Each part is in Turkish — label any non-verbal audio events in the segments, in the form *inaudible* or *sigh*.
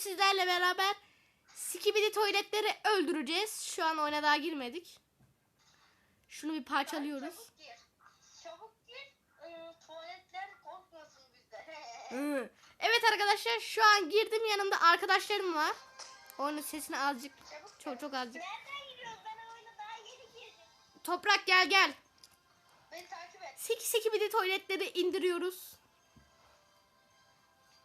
sizlerle beraber Skibidi tuvaletleri öldüreceğiz. Şu an oyuna daha girmedik. Şunu bir parçalıyoruz. Çabuk gir. Çabuk gir. Ee, tuvaletler korkmasın. *laughs* Evet arkadaşlar şu an girdim yanımda arkadaşlarım var. Oyunun sesini azıcık Çabuk çok çok azıcık. Nereden gidiyoruz? Ben oyuna daha yeni girdim. Toprak gel gel. Beni takip et. Siki Skibidi tuvaletleri indiriyoruz.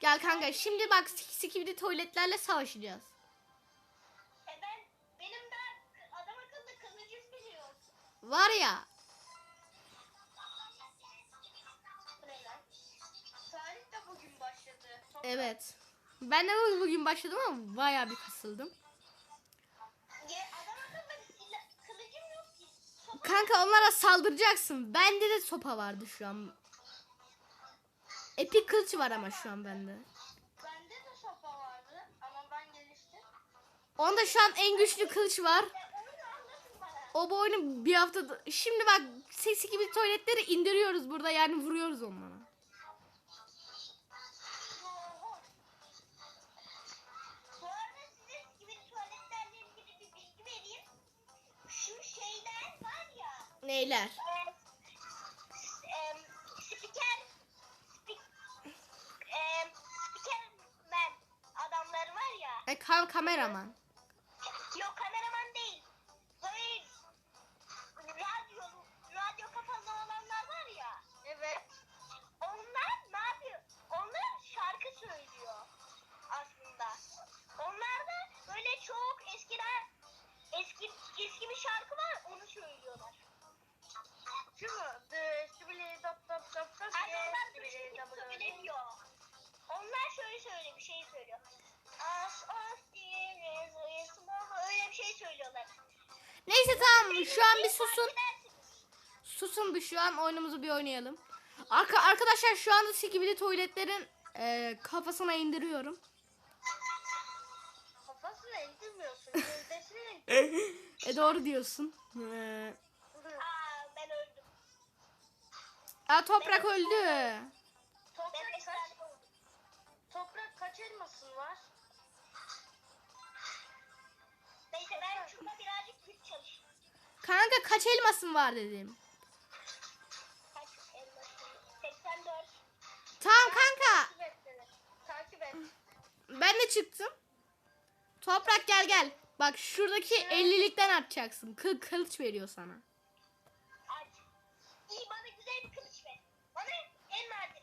Gel kanka şimdi bak Siki tuvaletlerle savaşacağız. E ben, benim daha adam akıllı kılıcım biliyor. Var ya Bu ne lan? Salih de bugün başladı. Çok evet. Ben de bu- bugün başladım ama bayağı bir kasıldım. Ya, adam akıllı silah- kılıcım yok ki. Sopa- Kanka onlara saldıracaksın. Bende de sopa vardı şu an. Epik kılıç var ama şu an bende. Bende de sopa vardı ama ben geliştim. Onda şu an en güçlü kılıç var. O bu oyunu bir haftada... Şimdi bak sesi gibi tuvaletleri indiriyoruz burada yani vuruyoruz onlara. Oho. E, kam kameraman. Yok kameraman değil. Böyle radyo radyo kapalı olanlar var ya. Evet. Onlar ne yapıyor? Onlar şarkı söylüyor aslında. Onlar da böyle çok eskiden eski eski bir şarkı var onu söylüyorlar. Şu mu? Neyse tamam şu an bir susun. Susun bir şu an oyunumuzu bir oynayalım. Arka, arkadaşlar şu anda Skibidi tuvaletlerin e, kafasına indiriyorum. Kafasına indirmiyorsun. *laughs* Gövdesine e doğru diyorsun. E, Aa ben öldüm. aa, toprak öldü. Toprak kaç? Toprak kaç elmasın var? Neyse ben şurada birazcık. Kanka kaç elmasın var dedim. Kaç elmasın? 84. Tamam kanka. Takip et. Ben de çıktım. Toprak gel gel. Bak şuradaki 50'likten atacaksın. Kıl kılıç veriyor sana. Aç. İyi bana güzel bir kılıç ver. Bana en nadir.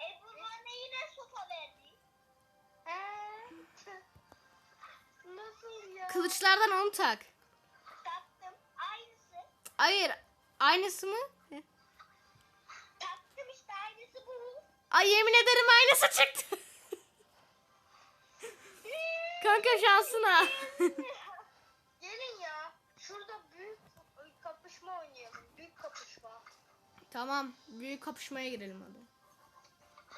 Ebru bana yine sopa verdi. *laughs* Nasıl ya? Kılıçlardan onu tak. Hayır. Aynısı mı? Taktım işte aynısı bu. Ay yemin ederim aynısı çıktı. *laughs* Kanka şansına. *laughs* Gelin ya. Şurada büyük kapışma oynayalım. Büyük kapışma. tamam. Büyük kapışmaya girelim hadi.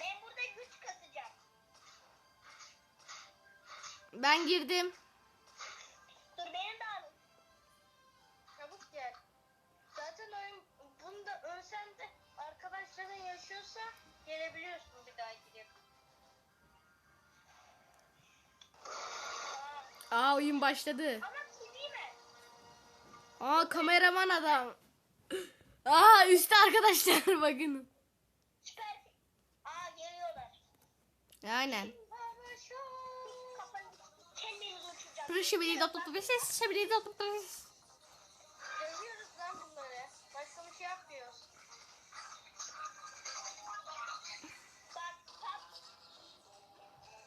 Ben burada güç kasacağım. Ben girdim. Zaten oyun bunda ölsen de arkadaşların yaşıyorsa gelebiliyorsun bir daha girip. Aa, oyun başladı. Ama? Aa kameraman adam. *gasps* Aa üstte arkadaşlar *laughs* bakın. Süper. Aa geliyorlar. Aynen. Şibidi dop dop dop ses. Şibidi dop dop dop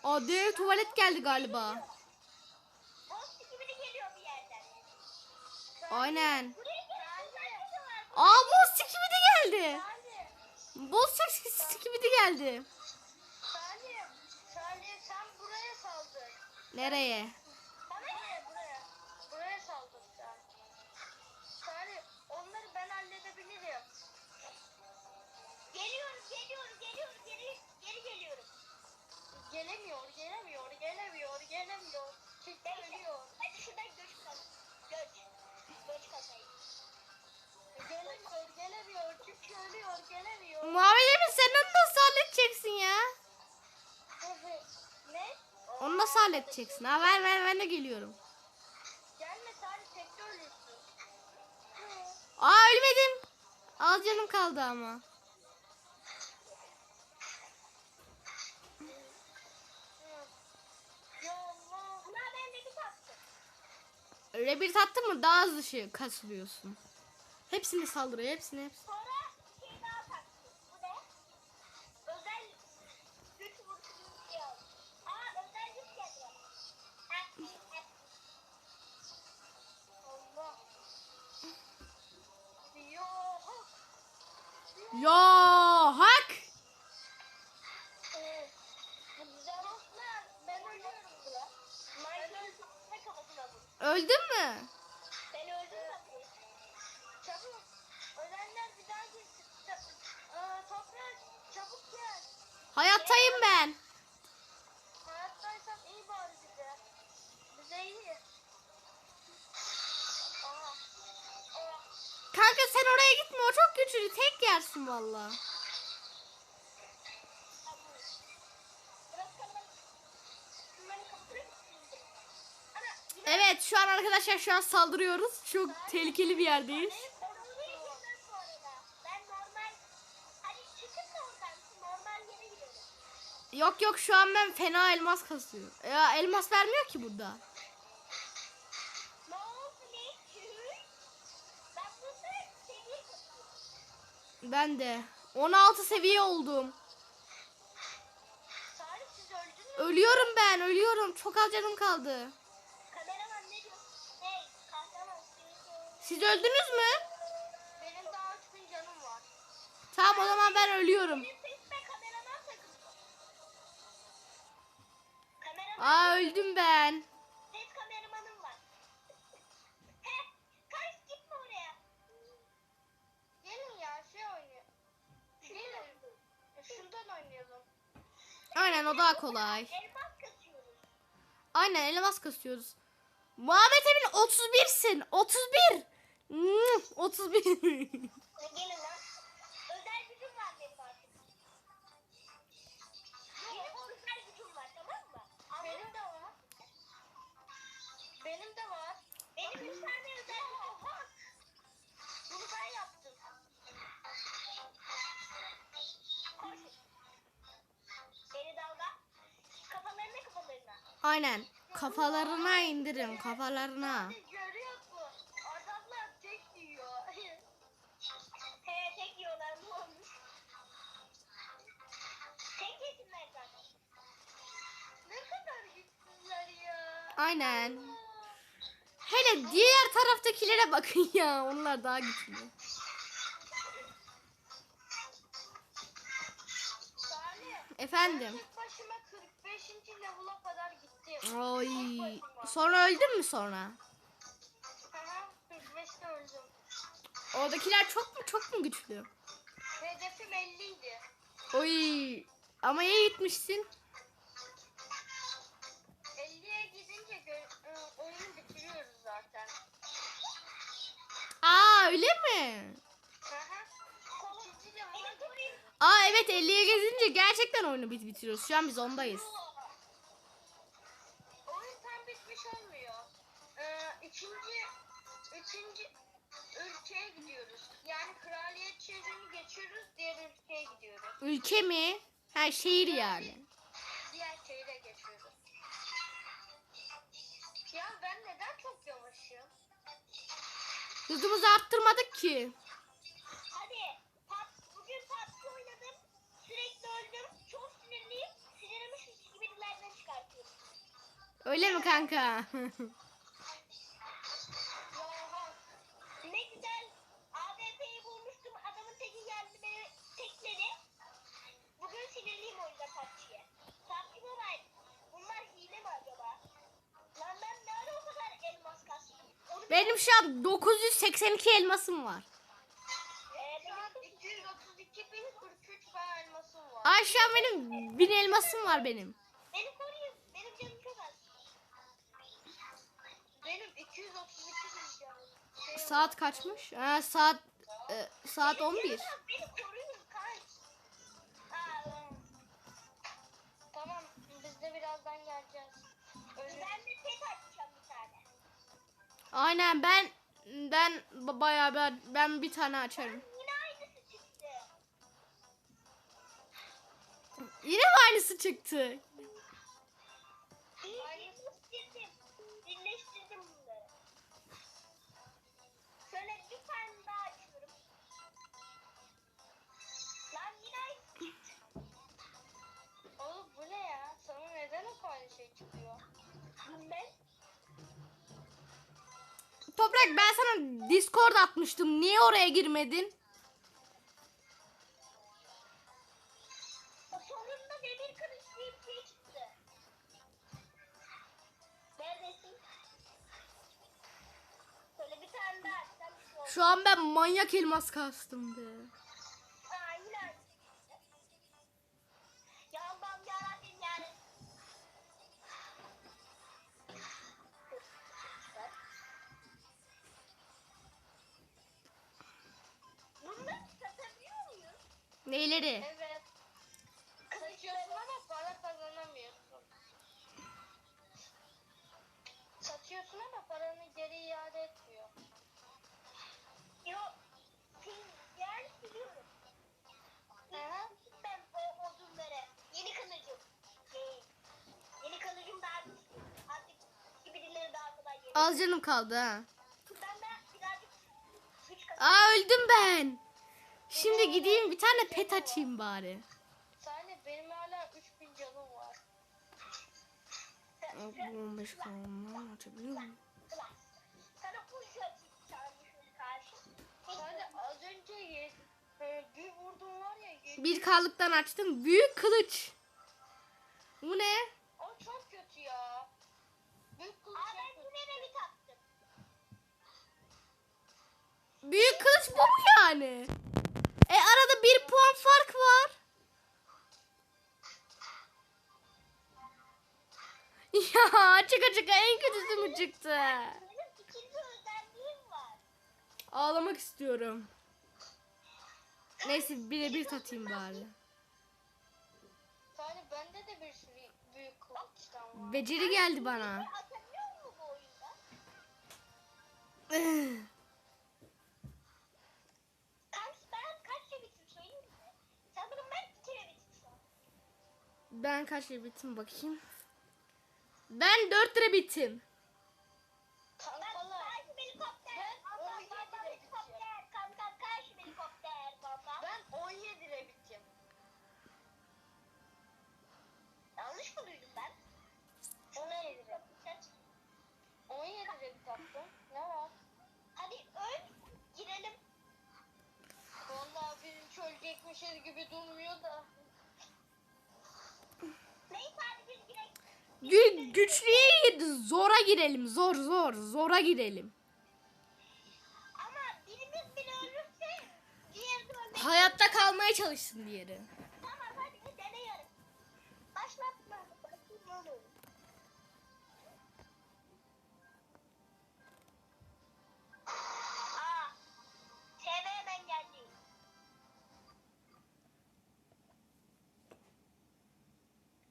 Dev tuvalet geldi galiba. Aynen. Aa boss skibidi geldi. Salih. Boss skibidi geldi. Nereye? Onu nasıl halledeceksin? Ha ver ver ben de geliyorum. Gelme sadece tekte ölürsün. Aa ölmedim. Az canım kaldı ama. De bir taktım. Rebirth attın mı daha hızlı şey kasılıyorsun. Hepsini saldırıyor hepsini hepsini. Kafasına vur. Öldün mü? Güçlü tek yersin valla. Evet şu an arkadaşlar şu an saldırıyoruz. Çok tehlikeli bir yerdeyiz. Yok yok şu an ben fena elmas kasıyorum. Ya elmas vermiyor ki burada. Ben de 16 seviye oldum. Ölüyorum ben ölüyorum. Çok az canım kaldı. Siz öldünüz mü? Benim daha 3000 canım var. Tamam o zaman ben ölüyorum. Aa öldüm ben. Aynen o daha kolay. Elmas kasıyoruz. Aynen elmas kasıyoruz. Muhammed Emin 31'sin. 31. Hmm, 31. E, Gelin lan. Özel gücüm var benim artık. Benim özel gücüm var tamam mı? Benim de var. Benim de var. Benim üç tane Ne kadar güçsüzler ya. Aynen. Hele diğer taraftakilere bakın ya. Onlar daha güçlü. Efendim. Tek başıma 45. level'a kadar gittim. Oy. Tek başıma. Sonra öldün mü sonra? Aha, 45'te öldüm. Oradakiler çok mu çok mu güçlü? Hedefim 50 idi. Oy. Ama ya gitmişsin? 50'ye gidince gö- ı, oyunu bitiriyoruz zaten. Aa öyle mi? Aa evet 50'ye gezince gerçekten oyunu bit bitiriyoruz. Şu an biz ondayız. Oyun tam bitmiş olmuyor. Ee, ikinci, üçüncü ülkeye gidiyoruz. Yani kraliyet şehrini geçiyoruz, diğer ülkeye gidiyoruz. Ülke mi? Her şehir yani. Diğer şehire geçiyoruz. Ya ben neden çok yavaşım? Hızımızı arttırmadık ki. Öyle mi kanka? Ne güzel. AWP'yi bulmuştum. Adamın teki geldi beni tekledi. Bugün sinirliyim o yüzden PUBG'ye. PUBG Mobile. Bunlar hile mi acaba? Lan ben ne ara o kadar elmas kastım? Onu Benim şu an 982 elmasım var. Ee, benim 232 bin 43 tane elmasım var. Ay şu an benim 1000 elmasım var benim. Saat kaçmış? Ha, saat e, saat 11. Bir. Aynen ben ben bayağı ben, ben bir tane açarım. Yine mi aynısı çıktı? Ben Toprak ben sana Discord atmıştım. Niye oraya girmedin? sonunda demir kılıç diye bir şey çıktı. Neredesin? Şöyle bir tane daha açsam bir olur. Şu an ben manyak elmas kastım be. Neyleri? Evet. Satıyorsun ama para kazanamıyorsun. Satıyorsun ama paranı geri iade etmiyor. Yok. Yani biliyorum. Ben o odunları yeni kılıcım. Şey, yeni kılıcım daha. Artık birileri daha kolay geliyor. Az canım kaldı ha. Ben de birazcık güç kazandım. Aa öldüm ben. Şimdi gideyim bir tane pet açayım bari. Saniye benim hala 3000 canım var. Aa, bu 15 falan açabiliyor muyum? E, bir vurdum var ya. ye- Bir kallıktan açtım. Büyük kılıç. Bu ne? O çok kötü ya. Büyük kılıç Aa ben bir taktım. Büyük kılıç bu mu yani? Çıka çıka en kötüsü mü çıktı? Ağlamak istiyorum. Neyse bire bir tatayım bari. Saniye bende de bir sürü büyük kılıçtan var. Beceri geldi bana. Ben kaç bittim bakayım. Ben 4 lira bittim. Ben Kankalar. karşı helikopter. Ben Allah on yedi Allah lira helikopter. Kanka karşı helikopter. Kanka. Ben 17 lira bittim. Yanlış mı duydum ben? 17 lira. 17 lira bitattım. Ne var? Hadi öl girelim. Vallahi bizim çölecekmişiz gibi durmuyor da. Neyse hadi biz girelim. Gü güçlüye gir- zora girelim. Zor zor zora girelim. Ama birimiz bile ölürse diğer de ölmek. Hayatta kalmaya çalışsın diğeri. Tamam hadi bir deneyelim. Başlatma. Başlatma. Aa, TV hemen geldi.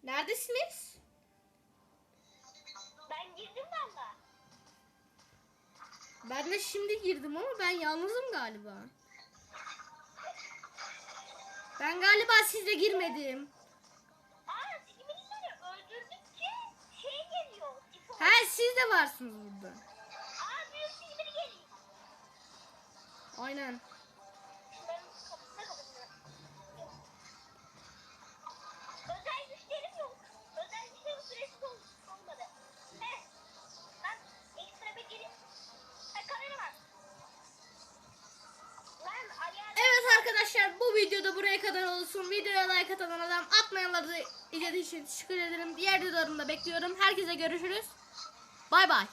Neredesiniz? Ben de şimdi girdim ama ben yalnızım galiba. Ben galiba sizle girmedim. Öldürdükçe şey siz de varsınız burada. Aynen. Özel güçlerim yok. Özel güçlerim süresiz ol- bu videoda buraya kadar olsun. Videoya like atan adam atmayanları izlediğiniz için teşekkür ederim. Diğer videolarımda bekliyorum. Herkese görüşürüz. Bay bay.